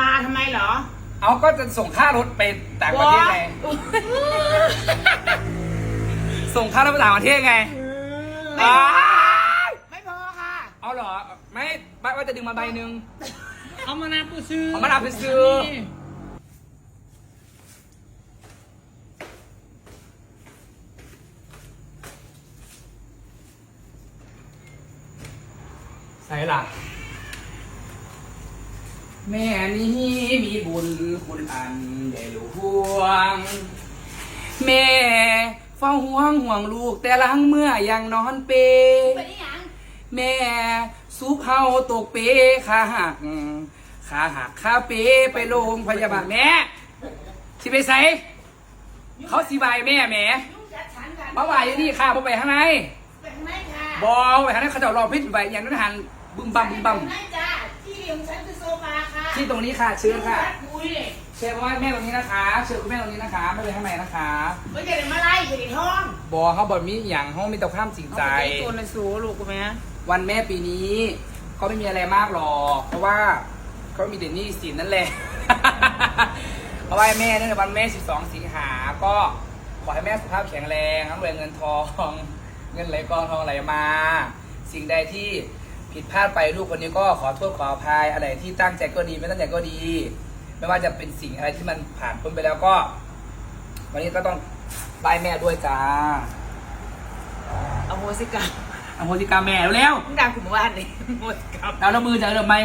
มาทำไมเหรอเอาก็จะส่งค่ารถไปต่างประเทศไง ส่งค่ารถไปต่างประเทศไงไม่อ้าพอยไม่พอค่ะ เอาเหรอไม่ไม่ว่าจะดึงมาใบหนึ่งเอามานาปูซื้อเอามะนาวไปซื้อใส่ล่ะ แม่นี้มีบุญคุณอันใหญ่หลวง แม่เฝ้าห่วงห่วงลูกแต่หลังเมื่อยังนอนเปไปนี่ยังแม่สุเฮาตกเปขาหักขาหักขาเปไปโรงพยาบาลแม่สิไปใส่เขาสิบายแม่แหม่ลูกจัดฉันกันมาไหวอยู่นี่ค่ะผมไปข้างในไปข้างในค่ะบอไปข้างในเขาจะรอพิษไปอย่างนั้นหันบึ้มบัมบึ้มบัมไปข้างในจ้า ที่ของฉันคือโซฟาค่ะที่ตรงนี้ค่ะเชิญค่ะคุยเชิญว่าแม่ตรงนี้นะคะ เชิญคุณแม่ตรงนี้นะคะ ไม่ไปข้างในนะคะไม่ใช่มาไล่จะได้ท้องบอเขาบอมีอย่างห้องมีแต่ความจริงใจ ตัวในสูลูกกูไหมวันแม่ปีนี้ก็ไม่มีอะไรมากหรอกเพราะว่าก็มีเดนนี่สินนั่นแหละ เพราะว่าแม่เนื่องในวันแม่ 12 สิงหา ก็ขอให้แม่สุขภาพแข็งแรงทั้งรวยเงินทอง เงินไหลกองทองไหลมา สิ่งใดที่ ผิดพลาดไปลูกคนนี้ก็ขอโทษขออภัยอะไรที่ตั้งใจก็ดีไม่ตั้งใจก็ดี ไม่ว่าจะเป็นสิ่งอะไรที่มันผ่านพ้นไปแล้วก็ วันนี้ก็ต้องบายแม่ด้วยจ้าเอาโมสิกรรมอโหสิกรรมแม่เร็วมึงด่ากูเมื่อวานนี่โมสิกรรมๆแล้วเรามือจะเริ่มไหม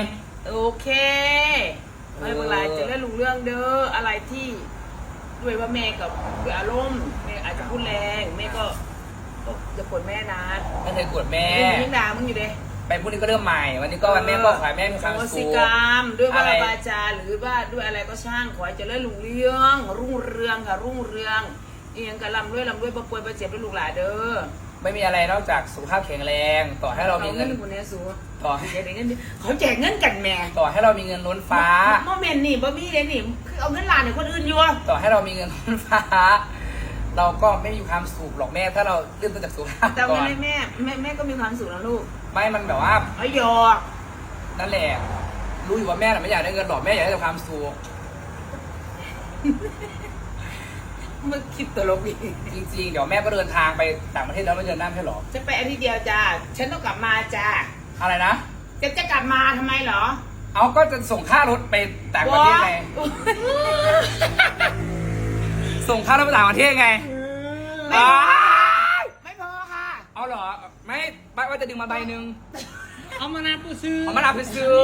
โอเคไม่เป็นไรจะเล่นรู้เรื่องเด้ออะไรที่ด้วยว่าแม่กับด้วยอารมณ์แม่อาจจะพูดแรงแม่ก็ก็จะกดแม่นะไม่เคยกดแม่ มึงยิ่งด่ามึงอยู่เด้ ไปพรุ่งนี้ก็เริ่มใหม่ วันนี้ก็วันแม่ก็ขอให้แม่มีความโมสุสิขกรรมด้วยว่าอะไรวาจาหรือว่าด้วยอะไรก็ช่างขอให้เจริญรุ่งเรือง รุ่งเรืองค่ะรุ่งเรืองเอียงกะลำด้วยลำด้วยประป่วยประเจ็บด้วยลูกหลานเด้อไม่มีอะไรนอกจากสุขภาพแข็งแรง ต่อให้เรามีเงิน คนนี้สูต่อแจกเงินเขาแจกเงินกันแม่ต่อให้เรามีเงินล้นฟ้า โมเมนต์นี่บ่มีเลยนี่คือเอาเงินหลานให้คนอื่นอยู่ ต่อให้เรามีเงินล้นฟ้า เราก็ไม่มีความสุขหรอกแม่ ถ้าเราเริ่มต้นจากสุขภาพแต่ก่วัอนนนี้แม่แม่แม่ก็มีความสุขนะลูกไม่มันแบบว่า เอาหยอกนั่นแหละ รู้อยู่ว่าแม่น่ะไม่อยากได้เงินหรอกแม่อยากได้แต่ความสุขมันคิดตลกอีกจริงๆ เดี๋ยวแม่ก็เดินทางไปต่างประเทศแล้วไม่เดินหน้าไม่ใช่หรอจะไปอาทิตย์เดียวจ้าฉันต้องกลับมาจ้าอะไรนะ จะจะกลับมาทำไมเหรอเอาก็จะส่งค่ารถไปต่างประเทศไง ส่งค่ารถไปต่างประเทศไงไม่พอ้าอยไม่พอค่ะ เอาเหรอ ไม่ไม่ว่าจะดึงมาใบหนึ่งเอามานาปูซื้อเอามะนาวไปซื้อ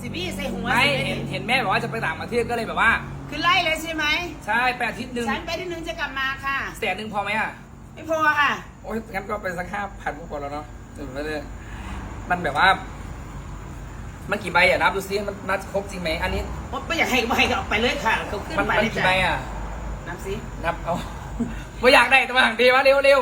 สิบี้ใส่หัวไม่สิเห็นเห็นแม่บอกว่าจะไปต่างประเทศก็เลยแบบว่า คือไล่เลยใช่ไหมใช่แปดอาทิตย์หนึ่งฉันไปที่หนึ่งจะกลับมาค่ะแสนหนึ่งพอไหมอะไม่พอค่ะ โอ้ยงั้นก็ไปสักห้าพันก็พอแล้วเนาะเดี๋ยวไม่ได้มันแบบว่ามันกี่ใบอะนับดูซิมันนับครบจริงไหมอันนี้ไม่อยากให้ก็ให้ก็ออกไปเลยค่ะเขาขึ้นมันไปมันเลยกี่จ้ะใบอะ นับสินับเอาไม่อยากได้แต่ว่าดีวะเร็วเร็ว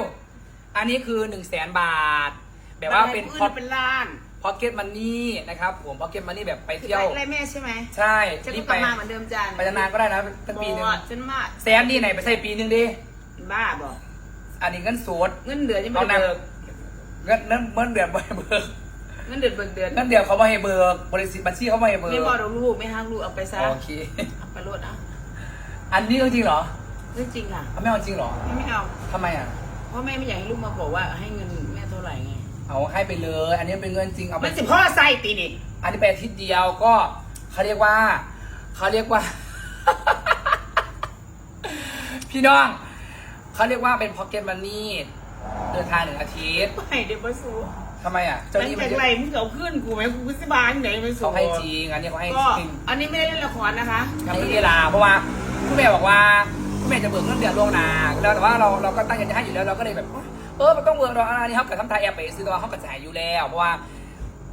อันนี้คือหนึ่งแสนบาท แบบว่าเป็นพพออเป็นล้านพ็อกเก็ตมันนี่นะครับผมพ็อกเก็ตมันนี่แบบไปเที่ยวไล่แม่ใช่ไหมใช่ฉันรีก็บกไปลับมาเหมือนเดิมจ้าไปนานๆก็ได้นะตั้งปีหนึงบ่ฉันมาแสนนี่ไหนไปใส่ปีหนึงดิบ้าบอกอันนี้เงินสดเงินเดือนยังไม่เอาได้นะเบิกเงินเงินเงินเดือนไม่ให้เบิกเงินเดือนเบิกเดือนเงินเดือนเขาไม่ให้เบิกบริษัทบัญชีเขาไม่ให้เบิกไม่บอกเราลูกไม่ห้างลูกเอาไปซะโอเคเอาไปรดเอา อันนี้เรื่องจริงเหรอเรื่องจริงค่ะ เอาไม่เอาจริงเหรอแม่ไม่เอา ทำไมอะ เพราะแม่ไม่อยากให้ลูกมาบอกว่าให้เงินแม่เท่าไหร่ไง เอาให้ไปเลย อันนี้เป็นเงินจริงเอาไปมันสิพ่อใส่ตีนี่อันนี้ไปอาทิตย์เดียวก็เขาเรียกว่าเขาเรียกว่า พี่น้องเขาเรียกว่าเป็นพ็อกเก็ตมันนี่เดินทางหนึ่งอาทิตย์ไม่เดี๋ยวมาสู้ทำไมอะเจ้ามันนี่มัจานกเยอะไรมึงเอาขึ้นกูไหมกูสิบานไหนไม่สู้เขาให้จริง อันนี้เขาให้ก็จริงอันนี้ไม่ได้เล่นละครนะคะทำเป็นเวลาเพราะว่า คุณแม่บอกว่าคุณแม่จะเบิกเงินเดือนล่วงหน้าแล้วแต่ว่าเราเราก็ตั้งใจจะให้อยู่แล้วเราก็เลยแบบเออมันต้องเบิกเราอันนี้เขากับทำทายแอร์ไปซื้อตัวเขากับจ่ายอยู่แล้วเพราะว่า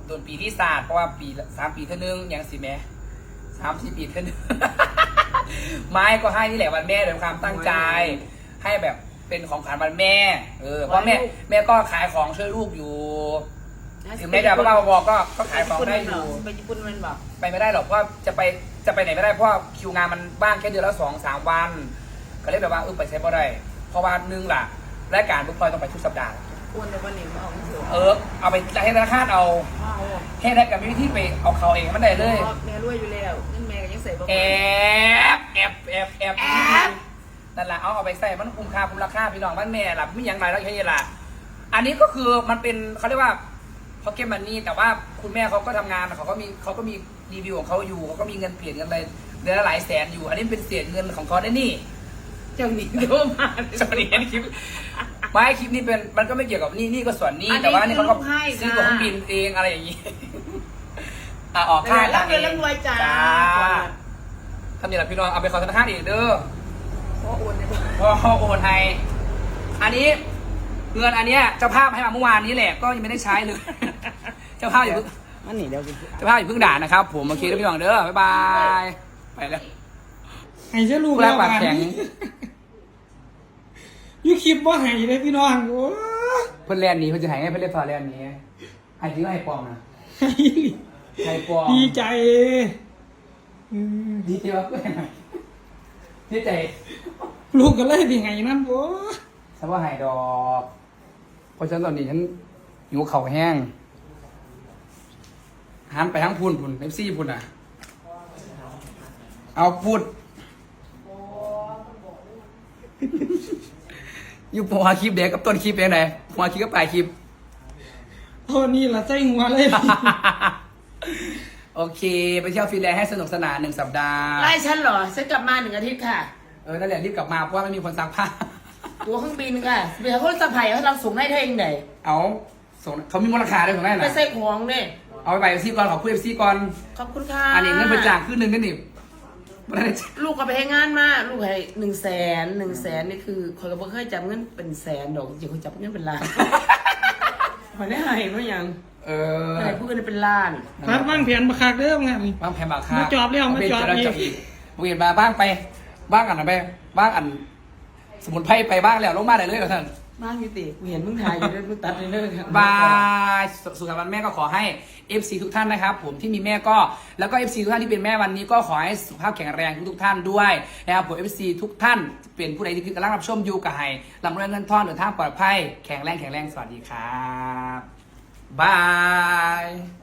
โดนปีที่ศาสตร์เพราะว่าปีสามปีเท่านึงยังสิแม่สามสี่ปีเท่านึงไม่ก็ให้นี่แหละวันแม่ด้วยความตั้งใจ ให้แบบเป็นของขวัญวันแม่ เออเพราะแม่แม่ก็ขายของช่วยลูกอยู่ ถึงแม่จะบ้าๆบอๆก็ก็ขายของได้อยู่ ไปญี่ปุ่นมันบอกไปไม่ได้หรอกเพราะว่าจะไปจะไปไหนไม่ได้เพราะว่าคิวงานมันบ้างแค่เดือนละสองสามวัน ก็เลยแบบว่าเออไปใช้บ่ได้เพราะว่าหนึงล่ะรายการทุกพลอยต้องไปทุกสัปดาห์โอนในวันนี้มาเอาที่เสือเออเอาไปให้ธนาคารเอาเอาอะให้ได้กับวิธีไปเอาเขาเองมันได้เลยพราะแม่รวยอยู่แล้วเงินแม่ก็ยังใส่บ่แอพอบแอบแอบแอบนั่นแหละเอาเอาไปใส่มันคุ้มค่าคุ้มราคาพี่น้องบ้านแม่หลับไม่ยังไรแล้วแค่นี้ละอันนี้ก็คือมันเป็นเขาเรียกว่า พ็อกเก็ตมันนี่แต่ว่าคุณแม่เขาก็ทำงานเขาก็มีเขาก็มีรีวิวของเขาอยู่เขาก็มีเงินเปลี่ยนเงินอะไรเดือนละหลายแสนอยู่ อันนี้เป็นเศษเงินของเขาได้นี่เจ้าหนี้โทรมาสวัสดีอันนี้คลิปไม่คลิปนี้เป็นมันก็ไม่เกี่ยวกับนี่นี่ก็ส่วนนี้อันนี้แต่ว่านี่เขาก็คือลูกให้ซื้อค่ะตั๋วเครื่องบินเองอะไรอย่างนี้อะออกค่าค่ารับทางเงินเอรับงรวยจ้าทำนี่แหละพี่น้องเอาไปขอธนาคารอีกเด้อเพราะโอนในวันพอโอนให้อันนี้ เงินอันเนี้ยเจ้าภาพให้มาเมื่อวานนี้แหละก็ยังไม่ได้ใช้เลย เจ้าภาพอย่าเพิ่งมันนี่เดี๋ยวเจ้าภาพอย่าเพิ่งด่านะครับ ผมโอเคแล้วพี่น้องเด้อบ๊ายบายไปแล้วให้เจ้าลูกแลกปากแข็งอยูคลิปว่าให้เลยพี่น้องโอ้ยเพื่อนแลนด์หนี้เพื่อนจะหายไงเพื่อนเล่นฟาแลนด์หนี้ให้จริงก็ให้ปลอมนะให้ให้ปลอมดีใจอืมดีใจว่าเพื่อนดีใจลูกก็เลยดีไงนั่นโอ้ยฉันว่าหายดอกเพ ราะฉะนั้นตอนนี้ฉันหิวเข่าวแห้งหันไปทั้งพูนพูนเอฟซีพูนอะ เอาพูดอยู่หัวคลิปเด็กกับต้นคลิปเองไหนหัวคลิปกับปลายคลิปโอ้นี่ละใจหัวเลย โอเค ไปเที่ยวฟินแลนด์ให้สนุกสนานหนึ่งสัปดาห์ไล่ฉันเหรอฉันกลับมาหนึ่งอาทิตย์ค่ะ เออ นั่นแหละรีบกลับมาเพราะว่าไม่มีคนซักผ้า ตัวเครื่องบินค่ะเดี๋ยวเขาสะพายเขาเราส่งให้เธอเองไหนเอาส่งเขามีมูลค่าด้วยของแม่ไปน่ะใส่ของเนี่ยเอาไปไปเอฟซีก่อนขอคุยเอฟซีก่อนขอบคุณค่ะอันนี้เงินบริจาคขึ้นหนึ่งนั่นนี่ไม่ได้ลูกก็ไปให้งานมาลูกให้หนึ่งแสนหนึ่งแสนนี่คือคอยก็บ่เคยจับเงินเป็นแสนดอกจริงๆคอยจับเงินเป็นล้านคอยได้ให้เพราะยังเออให้ผู้อื่นเป็นล้านพัดวางแผนมาคักเด้องานนี่บ้างแผ่บาคามาจอบแล้วมาจอบเาอีกจัอีกเวียนมาบ้างไป บ้างอันนั้นไปบ้างอัน สมุนไพรไปบ้างแล้วลงมาได้เลยเหรอท่านบ้างอยูติกูเห็นมึงถ่ายอยู่ด้วยมึงตัดเลยเลยบายสสุขสันต์วันแม่ก็ขอให้ FC ทุกท่านนะครับ ผมที่มีแม่ก็แล้วก็ FC ทุกท่านที่เป็นแม่วันนี้ก็ขอให้สุขภาพแข็งแรงทุกๆท่านด้วยนะครับผม FC ทุกท่านเป็นผู้ใดที่กำลังรับชมอยู่กับให้ลำเรื่องเงินทองเดินทางปลอดภัยแข็งแรงแข็งแรงสวัสดีครับบาย